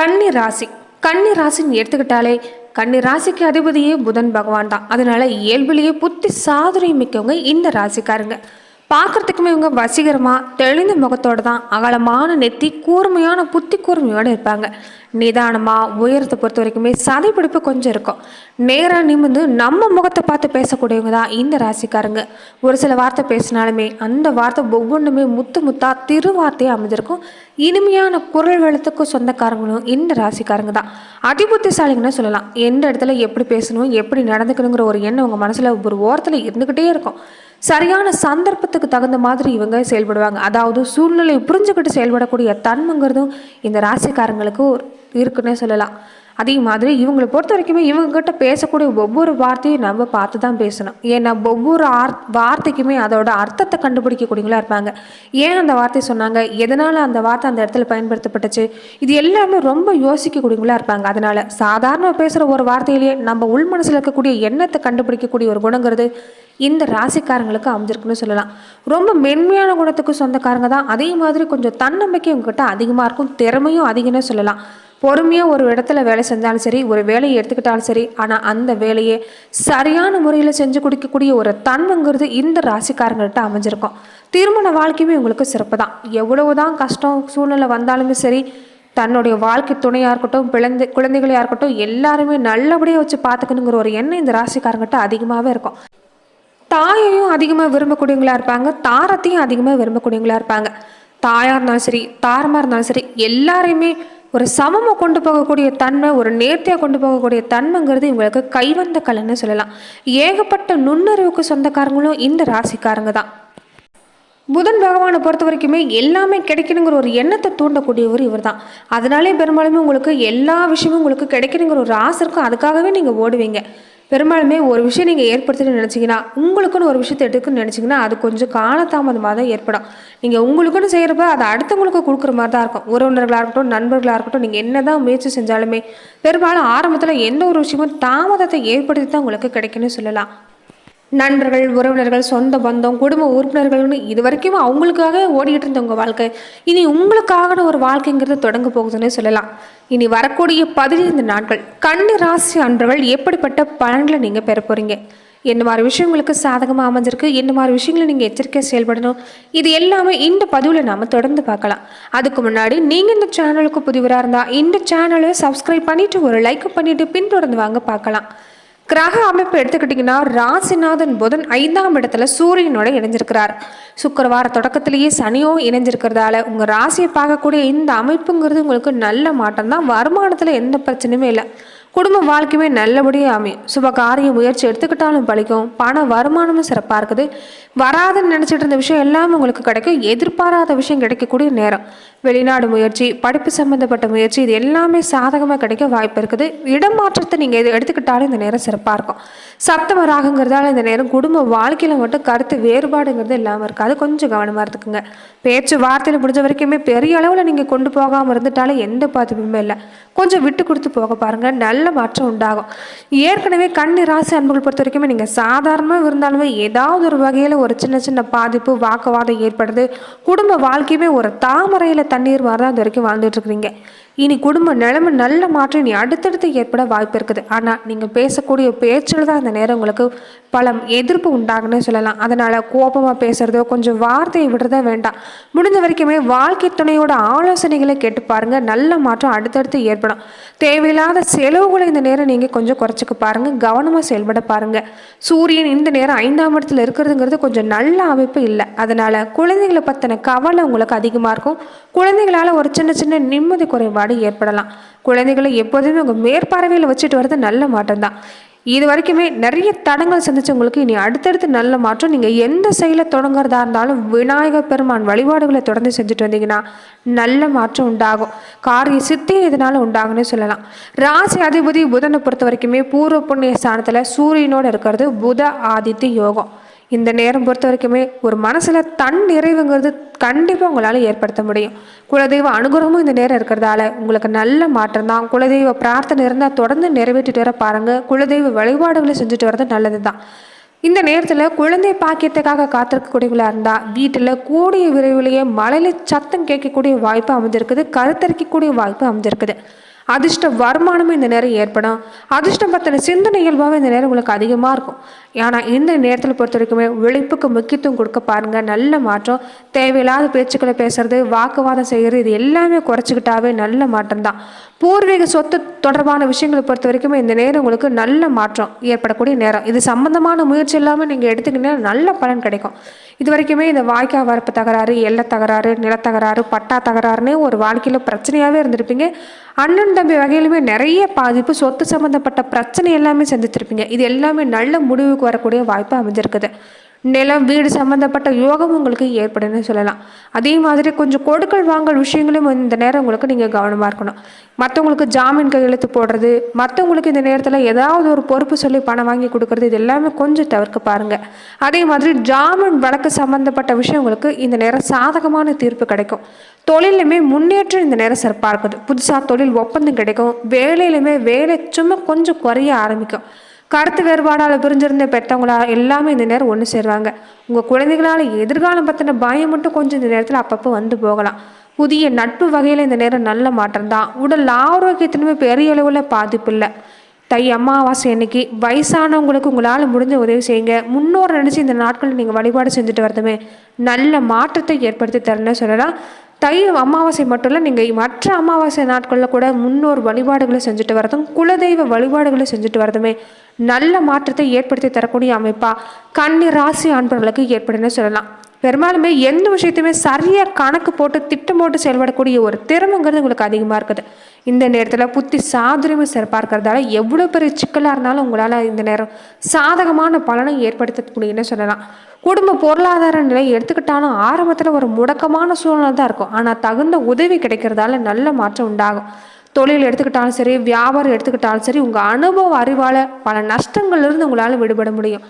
கன்னி ராசி. கன்னி ராசின்னு எடுத்துக்கிட்டாலே கன்னி ராசிக்கு அதிபதியே புதன் பகவான் தான். அதனால இயல்பிலேயே புத்தி சாதுரியம் மிக்கவங்க இந்த ராசிக்காரங்க. பார்க்கறதுக்குமே இவங்க வசீகரமாக தெளிந்த முகத்தோடு தான் அகலமான நெத்தி கூர்மையான புத்தி கூர்மையோடு இருப்பாங்க. நிதானமாக உயரத்தை பொறுத்த வரைக்குமே சதைப்பிடிப்பு கொஞ்சம் இருக்கும். நேராக நிமிர்ந்து நம்ம முகத்தை பார்த்து பேசக்கூடியவங்க தான் இந்த ராசிக்காரங்க. ஒரு சில வார்த்தை பேசினாலுமே அந்த வார்த்தை ஒவ்வொன்றுமே முத்து முத்தாக திருவார்த்தையாக அமைஞ்சிருக்கும். இனிமையான குரல் வெள்ளத்துக்கும் சொந்தக்காரங்களும் இந்த ராசிக்காரங்க தான் அதிபுத்திசாலிங்கன்னு சொல்லலாம். எந்த இடத்துல எப்படி பேசணும் எப்படி நடந்துக்கணுங்கிற ஒரு எண்ணம் உங்கள் மனசில் ஒரு ஓரத்தில் இருந்துக்கிட்டே இருக்கும். சரியான சந்தர்ப்பத்துக்கு தகுந்த மாதிரி இவங்க செயல்படுவாங்க. அதாவது சூழ்நிலையை புரிஞ்சுக்கிட்டு செயல்படக்கூடிய தன்மைங்கிறதும் இந்த ராசிக்காரங்களுக்கு இருக்குன்னே சொல்லலாம். அதே மாதிரி இவங்களை பொறுத்த வரைக்குமே இவங்ககிட்ட பேசக்கூடிய ஒவ்வொரு வார்த்தையும் நம்ம பார்த்து தான் பேசணும். ஏன்னா ஒவ்வொரு ஆர் வார்த்தைக்குமே அதோட அர்த்தத்தை கண்டுபிடிக்கக்கூடியவங்களா இருப்பாங்க. ஏன் அந்த வார்த்தை சொன்னாங்க? எதனால் அந்த வார்த்தை அந்த இடத்துல பயன்படுத்தப்பட்டுச்சு? இது எல்லாமே ரொம்ப யோசிக்கக்கூடியவங்களா இருப்பாங்க. அதனால் சாதாரண பேசுகிற ஒரு வார்த்தையிலேயே நம்ம உள் மனசில் இருக்கக்கூடிய எண்ணத்தை கண்டுபிடிக்கக்கூடிய ஒரு குணங்கிறது இந்த ராசிக்காரங்களுக்கு அமைஞ்சிருக்குன்னு சொல்லலாம். ரொம்ப மென்மையான குணத்துக்கு சொந்தக்காரங்க தான். அதே மாதிரி கொஞ்சம் தன்னம்பிக்கை உங்ககிட்ட அதிகமாக இருக்கும். திறமையும் அதிகம்னு சொல்லலாம். பொறுமையாக ஒரு இடத்துல வேலை செஞ்சாலும் சரி ஒரு வேலையை எடுத்துக்கிட்டாலும் சரி ஆனால் அந்த வேலையை சரியான முறையில் செஞ்சு கொடுக்கக்கூடிய ஒரு தன்மைங்கிறது இந்த ராசிக்காரங்கள்ட்ட அமைஞ்சிருக்கும். திருமண வாழ்க்கையுமே உங்களுக்கு சிறப்பு தான் எவ்வளவு தான் கஷ்டம் சூழ்நிலை வந்தாலுமே சரி தன்னுடைய வாழ்க்கை துணையாக இருக்கட்டும் பிழந்தை குழந்தைகளையாக இருக்கட்டும் எல்லாருமே நல்லபடியாக வச்சு பார்த்துக்கணுங்கிற ஒரு எண்ணம் இந்த ராசிக்காரங்கிட்ட அதிகமாகவே இருக்கும். தாயையும் அதிகமாக விரும்பக்கூடியவங்களா இருப்பாங்க தாரத்தையும் அதிகமாக விரும்பக்கூடியவங்களா இருப்பாங்க. தாயாக இருந்தாலும் சரி தாரமாக இருந்தாலும் சரி எல்லாரையுமே ஒரு சமமாக கொண்டு போகக்கூடிய தன்மை ஒரு நேர்த்தியாக கொண்டு போகக்கூடிய தன்மைங்கிறது இவங்களுக்கு கைவந்த கலைன்னு சொல்லலாம். ஏகப்பட்ட நுண்ணறிவுக்கு சொந்தக்காரங்களும் இந்த ராசிக்காரங்க தான். புதன் பகவானை பொறுத்த வரைக்குமே எல்லாமே கிடைக்கணுங்கிற ஒரு எண்ணத்தை தூண்டக்கூடியவர் இவர் தான். அதனாலே பெரும்பாலுமே உங்களுக்கு எல்லா விஷயமும் உங்களுக்கு கிடைக்கணுங்கிற ஒரு ஆசை இருக்கும். அதுக்காகவே நீங்கள் ஓடுவீங்க. பெரும்பாலுமே ஒரு விஷயம் நீங்கள் ஏற்படுத்திட்டு நினச்சிங்கன்னா உங்களுக்குன்னு ஒரு விஷயத்தை எடுக்குன்னு நினச்சிங்கன்னா அது கொஞ்சம் காலதாமதமாக தான் ஏற்படும். நீங்கள் உங்களுக்குன்னு செய்கிறப்ப அதை அடுத்தவங்களுக்கு கொடுக்குற மாதிரி தான் இருக்கும். உறவினர்களாக இருக்கட்டும் நண்பர்களாக இருக்கட்டும் நீங்கள் என்ன தான் முயற்சி செஞ்சாலுமே பெரும்பாலும் ஆரம்பத்தில் எந்த ஒரு விஷயமும் தாமதத்தை ஏற்படுத்தி தான் உங்களுக்கு கிடைக்குன்னு சொல்லலாம். நண்பர்கள் உறவினர்கள் சொந்த பந்தம் குடும்ப உறுப்பினர்கள்னு இது வரைக்கும் அவங்களுக்காக ஓடிக்கிட்டு இருந்த உங்கள் வாழ்க்கை இனி உங்களுக்காகன ஒரு வாழ்க்கைங்கிறது தொடங்க போகுதுன்னு சொல்லலாம். இனி வரக்கூடிய பதினைந்து நாட்கள் கன்னி ராசி அன்பர்கள் எப்படிப்பட்ட பலன்களை நீங்கள் பெற போகிறீங்க என்ன மாதிரி விஷயங்களுக்கு சாதகமாக அமைஞ்சிருக்கு? என்ன மாதிரி விஷயங்களை நீங்கள் எச்சரிக்கையாக செயல்படணும்? இது எல்லாமே இந்த பதிவில் நாம் தொடர்ந்து பார்க்கலாம். அதுக்கு முன்னாடி நீங்கள் இந்த சேனலுக்கு புதிவராக இருந்தால் இந்த சேனலை சப்ஸ்கிரைப் பண்ணிவிட்டு ஒரு லைக் பண்ணிவிட்டு பின்தொடர்ந்து வாங்க பார்க்கலாம். கிரக அமைப்பு எடுத்துக்கிட்டிங்கன்னா ராசிநாதன் புதன் ஐந்தாம் இடத்துல சூரியனோட இணைஞ்சிருக்கிறார். சுக்கரவார தொடக்கத்திலேயே சனியோ இணைஞ்சிருக்கிறதால உங்கள் ராசியை பார்க்கக்கூடிய இந்த அமைப்புங்கிறது உங்களுக்கு நல்ல மாற்றம் தான். வருமானத்தில் எந்த பிரச்சனையுமே இல்லை. குடும்ப வாழ்க்கையுமே நல்லபடியாக அமையும். சுபகாரிய முயற்சி எடுத்துக்கிட்டாலும் பழிக்கும் பண வருமானமும் சிறப்பாக இருக்குது. வராதுன்னு நினச்சிட்டு இருந்த விஷயம் எல்லாமே உங்களுக்கு கிடைக்கும். எதிர்பாராத விஷயம் கிடைக்கக்கூடிய நேரம். வெளிநாடு முயற்சி படிப்பு சம்மந்தப்பட்ட முயற்சி இது எல்லாமே சாதகமாக கிடைக்க வாய்ப்பு இருக்குது. இடமாற்றத்தை நீங்கள் எது எடுத்துக்கிட்டாலும் இந்த நேரம் சிறப்பாக இருக்கும். சப்தம ராகங்கிறதால இந்த நேரம் குடும்ப வாழ்க்கையில் மட்டும் கருத்து வேறுபாடுங்கிறது இல்லாமல் இருக்காது கொஞ்சம் கவனமாக இருந்துக்குங்க பேச்சு வார்த்தையில் முடிஞ்ச வரைக்குமே பெரிய அளவில் நீங்கள் கொண்டு போகாமல் இருந்துட்டாலும் எந்த பாதிப்புமே இல்லை. கொஞ்சம் விட்டு கொடுத்து போக பாருங்கள் நல்ல மாற்றம் உண்டாகும். ஏற்கனவே கண்ணி ராசி அன்புகள் பொறுத்த வரைக்குமே நீங்கள் சாதாரணமாக இருந்தாலுமே ஏதாவது ஒரு வகையில் ஒரு சின்ன சின்ன பாதிப்பு வாக்குவாதம் ஏற்படுது. குடும்ப வாழ்க்கையுமே ஒரு தாமரையில் தண்ணீர் மாதிரி தான் இது வரைக்கும் வாழ்ந்துட்டு இருக்கிறீங்க. இனி குடும்ப நிலைமை நல்ல மாற்றம் இனி அடுத்தடுத்து ஏற்பட வாய்ப்பு இருக்குது. ஆனால் நீங்கள் பேசக்கூடிய பேச்சில் தான் அந்த நேரம் உங்களுக்கு பல எதிர்ப்பு உண்டாகுன்னு சொல்லலாம். அதனால் கோபமாக பேசுகிறதோ கொஞ்சம் வார்த்தையை விடுறதோ வேண்டாம். முடிஞ்ச வரைக்குமே வாழ்க்கை துணையோட ஆலோசனைகளை கேட்டு பாருங்கள் நல்ல மாற்றம் அடுத்தடுத்து ஏற்படும். தேவையில்லாத செலவுகளை இந்த நேரம் நீங்கள் கொஞ்சம் குறைச்சிக்க பாருங்கள் கவனமாக செயல்பட பாருங்கள் சூரியன் இந்த நேரம் ஐந்தாம் இடத்துல இருக்கிறதுங்கிறது கொஞ்சம் நல்ல அமைப்பு இல்லை. அதனால் குழந்தைகளை பற்றின கவலை உங்களுக்கு அதிகமாக இருக்கும். குழந்தைகளால் ஒரு சின்ன சின்ன நிம்மதி குறைபாடு ஏற்படலாம். குழந்தைகளை எப்போதுமே உங்கள் மேற்பார்வையில் வச்சுட்டு வர்றது நல்ல மாற்றம் தான் இது வரைக்குமே நிறைய தடங்கள் சந்திச்சவங்களுக்கு இனி அடுத்தடுத்து நல்ல மாற்றம் நீங்கள் எந்த செயலை தொடங்குறதா இருந்தாலும் விநாயகர் பெருமான் வழிபாடுகளை தொடர்ந்து செஞ்சுட்டு வந்தீங்கன்னா நல்ல மாற்றம் உண்டாகும். காரிய சித்தி இதனால் உண்டாகும்னு சொல்லலாம். ராசி அதிபதி புதனை பொறுத்த வரைக்குமே பூர்வ புண்ணிய ஸ்தானத்தில் சூரியனோடு இருக்கிறது புத ஆதித்ய யோகம். இந்த நேரம் பொறுத்த வரைக்குமே ஒரு மனசில் தன் நிறைவுங்கிறது கண்டிப்பாக உங்களால் ஏற்படுத்த முடியும். குலதெய்வ அனுகிரகமும் இந்த நேரம் இருக்கிறதால உங்களுக்கு நல்ல மாற்றம் தான். குலதெய்வ பிரார்த்தனை இருந்தால் தொடர்ந்து நிறைவேற்றிட்டு வர பாருங்கள் குலதெய்வ வழிபாடுகளை செஞ்சுட்டு வர்றது நல்லது தான். இந்த நேரத்தில் குழந்தை பாக்கியத்துக்காக காத்திருக்கக்கூடியவங்களாக இருந்தால் வீட்டில் கூடிய விரைவிலேயே மழையில சத்தம் கேட்கக்கூடிய வாய்ப்பு அமைஞ்சிருக்குது. கருத்தரிக்கக்கூடிய வாய்ப்பு அமைஞ்சிருக்குது. அதிர்ஷ்ட வருமானமும் இந்த நேரம் ஏற்படும். அதிர்ஷ்டம் பற்றின சிந்தனை இயல்பாகவே இந்த நேரம் உங்களுக்கு அதிகமாக இருக்கும். ஆனால் இந்த நேரத்தில் பொறுத்த வரைக்குமே உழைப்புக்கு முக்கியத்துவம் கொடுக்க பாருங்கள் நல்ல மாற்றம் தேவையில்லாத பேச்சுக்களை பேசுறது வாக்குவாதம் செய்கிறது இது எல்லாமே குறைச்சிக்கிட்டாவே நல்ல மாற்றம் தான் பூர்வீக சொத்து தொடர்பான விஷயங்களை பொறுத்த வரைக்குமே இந்த நேரம் உங்களுக்கு நல்ல மாற்றம் ஏற்படக்கூடிய நேரம். இது சம்பந்தமான முயற்சி இல்லாமல் நீங்கள் எடுத்துக்கிட்டீங்கன்னா நல்ல பலன் கிடைக்கும். இது வரைக்குமே இந்த வாய்க்கா வரப்பு தகராறு எல்லை தகராறு நிலத்தகராறு பட்டா தகராறுன்னு ஒரு வாழ்க்கையில் பிரச்சனையாகவே இருந்திருப்பீங்க. அண்ணன் தம்பி வகையிலுமே நிறைய பாதிப்பு சொத்து சம்மந்தப்பட்ட பிரச்சனை எல்லாமே சந்திச்சிருப்பீங்க இது எல்லாமே நல்ல முடிவுக்கு வரக்கூடிய வாய்ப்பு அமைஞ்சிருக்குது. நிலம் வீடு சம்மந்தப்பட்ட யோகம் உங்களுக்கு ஏற்படுன்னு சொல்லலாம். அதே மாதிரி கொஞ்சம் கொடுக்கல் வாங்கல் விஷயங்களும் இந்த நேரம் உங்களுக்கு நீங்கள் கவனமாக இருக்கணும். மற்றவங்களுக்கு ஜாமீன் கையெழுத்து போடுறது மற்றவங்களுக்கு இந்த நேரத்தில் ஏதாவது ஒரு பொறுப்பு சொல்லி பணம் வாங்கி கொடுக்கறது இது எல்லாமே கொஞ்சம் தவிர்க்க பாருங்கள் அதே மாதிரி ஜாமீன் வழக்கு சம்மந்தப்பட்ட விஷயங்களுக்கு இந்த நேரம் சாதகமான தீர்ப்பு கிடைக்கும். தொழிலுமே முன்னேற்றம் இந்த நேரம் சிறப்பாக இருக்குது. புதுசாக தொழில் ஒப்பந்தம் கிடைக்கும். வேலையிலுமே வேலை சும்மா கொஞ்சம் குறைய ஆரம்பிக்கும். கருத்து வேறுபாடால் பிரிஞ்சிருந்த பெற்றவங்களா எல்லாமே இந்த நேரம் ஒன்று சேருவாங்க. உங்கள் குழந்தைகளால் எதிர்காலம் பற்றின பயம் மட்டும் கொஞ்சம் இந்த நேரத்தில் அப்பப்போ வந்து போகலாம். புதிய நட்பு வகையில் இந்த நேரம் நல்ல மாற்றம் தான். உடல் ஆரோக்கியத்திலுமே பெரிய அளவில் பாதிப்பு இல்லை. தை அமாவாசை அன்னைக்கு வயசானவங்களுக்கு உங்களால் முடிஞ்ச உதவி செய்யுங்க. முன்னோர் நினச்சி இந்த நாட்களில் நீங்கள் வழிபாடு செஞ்சுட்டு வரதுமே நல்ல மாற்றத்தை ஏற்படுத்தி தரணும்னு சொல்லலாம். தை அமாவாசை மட்டும் இல்லை நீங்கள் மற்ற அமாவாசை நாட்களில் கூட முன்னோர் வழிபாடுகளை செஞ்சுட்டு வரதும் குலதெய்வ வழிபாடுகளை செஞ்சுட்டு வரதுமே நல்ல மாற்றத்தை ஏற்படுத்தி தரக்கூடிய அமைப்பாக கன்னி ராசி அன்பர்களுக்கு ஏற்படுன்னு சொல்லலாம். பெரும்பாலுமே எந்த விஷயத்தையுமே சரியாக கணக்கு போட்டு திட்டம் போட்டு செயல்படக்கூடிய ஒரு திறமைங்கிறது உங்களுக்கு அதிகமாக இருக்குது. இந்த நேரத்தில் புத்தி சாதுரியமும் சிறப்பாக இருக்கிறதால எவ்வளோ பெரிய சிக்கலாக இருந்தாலும் உங்களால் இந்த நேரம் சாதகமான பலனை ஏற்படுத்தக்கூடியன்னு சொல்லலாம். குடும்ப பொருளாதார நிலை எடுத்துக்கிட்டாலும் ஆரம்பத்தில் ஒரு முடக்கமான சூழ்நிலை தான் இருக்கும். ஆனால் தகுந்த உதவி கிடைக்கிறதால நல்ல மாற்றம் உண்டாகும். தொழில் எடுத்துக்கிட்டாலும் சரி வியாபாரம் எடுத்துக்கிட்டாலும் சரி உங்கள் அனுபவ அறிவால் பல நஷ்டங்கள்லேருந்து உங்களால் விடுபட முடியும்.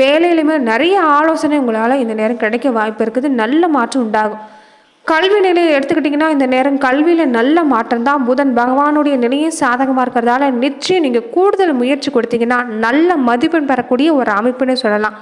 வேலையிலுமே நிறைய ஆலோசனை உங்களால் இந்த நேரம் கிடைக்க வாய்ப்பு இருக்குது. நல்ல மாற்றம் உண்டாகும். கல்வி நிலையை எடுத்துக்கிட்டிங்கன்னா இந்த நேரம் கல்வியில் நல்ல மாற்றம் தான். புதன் பகவானுடைய நிலையும் சாதகமாக இருக்கிறதால நிச்சயம் நீங்கள் கூடுதல் முயற்சி கொடுத்தீங்கன்னா நல்ல மதிப்பெண் பெறக்கூடிய ஒரு அமைப்புன்னு சொல்லலாம்.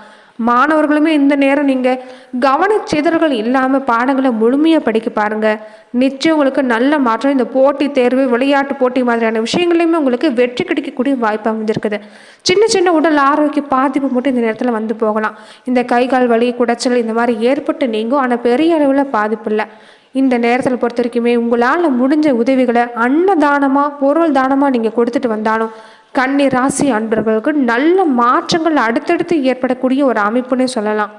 மாணவர்களுமே இந்த நேரம் நீங்கள் கவனச்சிதறல்கள் இல்லாமல் பாடங்களை முழுமையாக படிக்க பாருங்கள் நிச்சயம் உங்களுக்கு நல்ல மாற்றம் இந்த போட்டி தேர்வு விளையாட்டு போட்டி மாதிரியான விஷயங்களையுமே உங்களுக்கு வெற்றி கிடைக்கக்கூடிய வாய்ப்பு அமைஞ்சிருக்குது. சின்ன சின்ன உடல் ஆரோக்கிய பாதிப்பு மட்டும் இந்த நேரத்தில் வந்து போகலாம். இந்த கை கால் வலி குடைச்சல் இந்த மாதிரி ஏற்பட்டு நீங்கும். ஆனால் பெரிய அளவில் பாதிப்பு இல்லை. இந்த நேரத்தில் பொறுத்த வரைக்குமே உங்களால் முடிஞ்ச உதவிகளை அன்னதானமாக பொருள் தானமாக நீங்கள் கொடுத்துட்டு வந்தாலும் கன்னி ராசி அன்பர்களுக்கு நல்ல மாற்றங்கள் அடுத்தடுத்து ஏற்படக்கூடிய ஒரு அமைப்புன்னே சொல்லலாம்.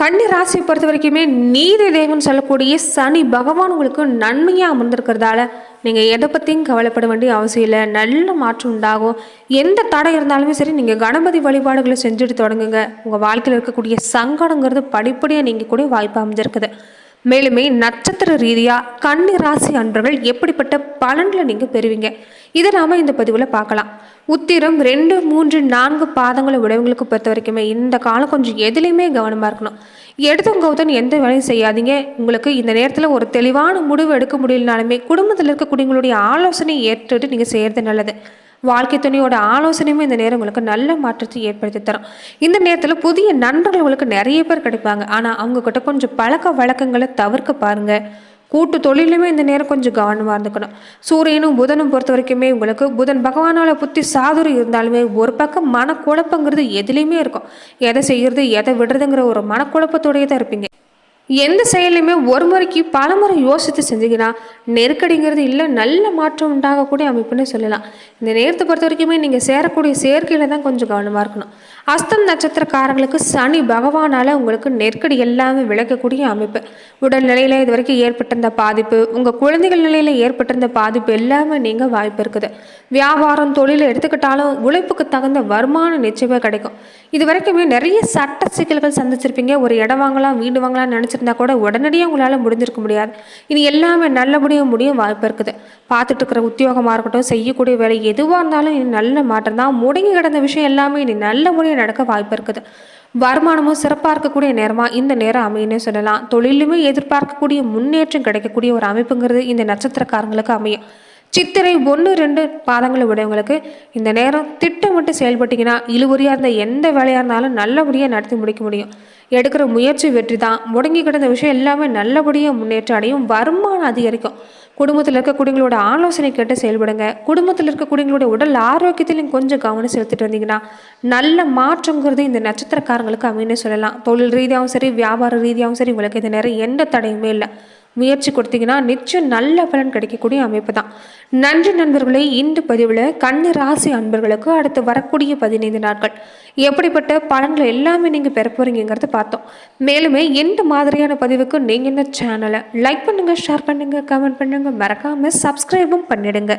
கன்னி ராசியை பொறுத்த வரைக்குமே நீதி தேவன் சொல்லக்கூடிய சனி பகவான் உங்களுக்கு நன்மையாக அமர்ந்திருக்கிறதால நீங்கள் எதை பற்றியும் கவலைப்பட வேண்டிய அவசியம் இல்லை. நல்ல மாற்றம் உண்டாகும். எந்த தடை இருந்தாலுமே சரி நீங்கள் கணபதி வழிபாடுகளை செஞ்சுட்டு தொடங்குங்க. உங்கள் வாழ்க்கையில் இருக்கக்கூடிய சங்கடங்கிறது படிப்படியாக நீங்கள் கூட வாய்ப்பு அமைஞ்சிருக்குது. மேலுமே நட்சத்திர ரீதியாக கன்னி ராசி அன்பர்கள் எப்படிப்பட்ட பலன்களை நீங்கள் பெறுவீங்க? இதை நாம் இந்த பதிவில் பார்க்கலாம். உத்திரம் ரெண்டு மூன்று நான்கு பாதங்களை உடையவங்களுக்கு பொறுத்த வரைக்குமே இந்த காலம் கொஞ்சம் எதுலேயுமே கவனமாக இருக்கணும். எடுத்தும் கௌதன் எந்த வேலையும் செய்யாதீங்க. உங்களுக்கு இந்த நேரத்தில் ஒரு தெளிவான முடிவு எடுக்க முடியலனாலுமே குடும்பத்தில் இருக்கக்கூடியவங்களுடைய ஆலோசனை ஏற்றுட்டு நீங்கள் செய்கிறது நல்லது. வாழ்க்கை துணையோட ஆலோசனையுமே இந்த நேரம் உங்களுக்கு நல்ல மாற்றத்தை ஏற்படுத்தி தரும். இந்த நேரத்தில் புதிய நண்பர்கள் உங்களுக்கு நிறைய பேர் கிடைப்பாங்க. ஆனால் அவங்கக்கிட்ட கொஞ்சம் பழக்க வழக்கங்களை தவிர்க்க பாருங்கள் கூட்டு தொழிலுமே இந்த நேரம் கொஞ்சம் கவனமாக இருந்துக்கணும். சூரியனும் புதனும் பொறுத்த வரைக்குமே உங்களுக்கு புதன் பகவானால் புத்தி சாதுரி இருந்தாலுமே ஒரு பக்கம் மனக்குழப்பங்கிறது எதுலேயுமே இருக்கும். எதை செய்கிறது எதை விடுறதுங்கிற ஒரு மனக்குழப்பத்தோடையே தான் இருப்பீங்க. எந்த செயலையுமே ஒரு முறைக்கு பல முறை யோசித்து செஞ்சீங்கன்னா நெருக்கடிங்கிறது இல்லை நல்ல மாற்றம் உண்டாகக்கூடிய அமைப்புன்னு சொல்லலாம். இந்த நேரத்தை பொறுத்த வரைக்குமே நீங்கள் சேரக்கூடிய சேர்க்கையில் தான் கொஞ்சம் கவனமாக இருக்கணும். அஸ்தம் நட்சத்திரக்காரங்களுக்கு சனி பகவானால் உங்களுக்கு நெருக்கடி எல்லாமே விளக்கக்கூடிய அமைப்பு. உடல் நிலையில் இது வரைக்கும் ஏற்பட்டிருந்த பாதிப்பு உங்கள் குழந்தைகள் நிலையில் ஏற்பட்டிருந்த பாதிப்பு எல்லாமே நீங்கள் வாய்ப்பு இருக்குது. வியாபாரம் தொழில் எடுத்துக்கிட்டாலும் உழைப்புக்கு தகுந்த வருமானம் நிச்சயமே கிடைக்கும். இது வரைக்குமே நிறைய சட்ட சிக்கல்கள் சந்திச்சிருப்பீங்க. ஒரு இடம் வாங்கலாம் வீடு வாங்கலாம்னு நினச்சிருந்தா கூட உடனடியாக உங்களால் முடிஞ்சிருக்க முடியாது. இது எல்லாமே நல்லபடியாக முடியும் வாய்ப்பு இருக்குது. பார்த்துட்டு இருக்கிற உத்தியோகமாக இருக்கட்டும் செய்யக்கூடிய வேலை எதுவாக இருந்தாலும் இனி நல்ல மாற்றம் தான். முடங்கி கிடந்த விஷயம் எல்லாமே இனி நல்லபடியாக நடக்க வாய்ப்பு இருக்குது. வருமானமும் சிறப்பாக இருக்கக்கூடிய நேரமாக இந்த நேரம் அமையுன்னு சொல்லலாம். தொழிலுமே எதிர்பார்க்கக்கூடிய முன்னேற்றம் கிடைக்கக்கூடிய ஒரு அமைப்புங்கிறது இந்த நட்சத்திரக்காரங்களுக்கு அமையும். சித்திரை ஒன்று ரெண்டு பாதங்களை உடையவங்களுக்கு இந்த நேரம் திட்டமிட்டு செயல்பட்டீங்கன்னா இழுவரியாக இருந்த எந்த வேலையாக இருந்தாலும் நல்லபடியாக நடத்தி முடிக்க முடியும். எடுக்கிற முயற்சி வெற்றி தான் முடங்கி கிடந்த விஷயம் எல்லாமே நல்லபடியாக முன்னேற்றம் அடையும். வருமானம் அதிகரிக்கும். குடும்பத்தில் இருக்கக்கூடியவங்களோட ஆலோசனை கேட்டு செயல்படுங்க. குடும்பத்தில் இருக்கக்கூடியவங்களோட உடல் ஆரோக்கியத்திலையும் கொஞ்சம் கவனம் செலுத்திட்டு வந்தீங்கன்னா நல்ல மாற்றங்கிறது இந்த நட்சத்திரக்காரங்களுக்கு அமைன்னு சொல்லலாம். தொழில் ரீதியாகவும் சரி வியாபார ரீதியாகவும் சரி உங்களுக்கு இந்த நேரம் எந்த தடையுமே இல்லை. முயற்சி கொடுத்தீங்கன்னா நிச்சயம் நல்ல பலன் கிடைக்கக்கூடிய அமைப்பு தான். நன்றி நண்பர்களே இந்த பதிவில் கன்னி ராசி அன்பர்களுக்கு அடுத்து வரக்கூடிய பதினைந்து நாட்கள். எப்படிப்பட்ட பலன்களை எல்லாமே நீங்கள் பெற போகிறீங்கிறத பார்த்தோம். மேலுமே எந்த மாதிரியான பதிவுக்கு நீங்கள் இந்த சேனலை லைக் பண்ணுங்கள் ஷேர் பண்ணுங்கள் கமெண்ட் பண்ணுங்கள் மறக்காமல் சப்ஸ்கிரைபும் பண்ணிடுங்க.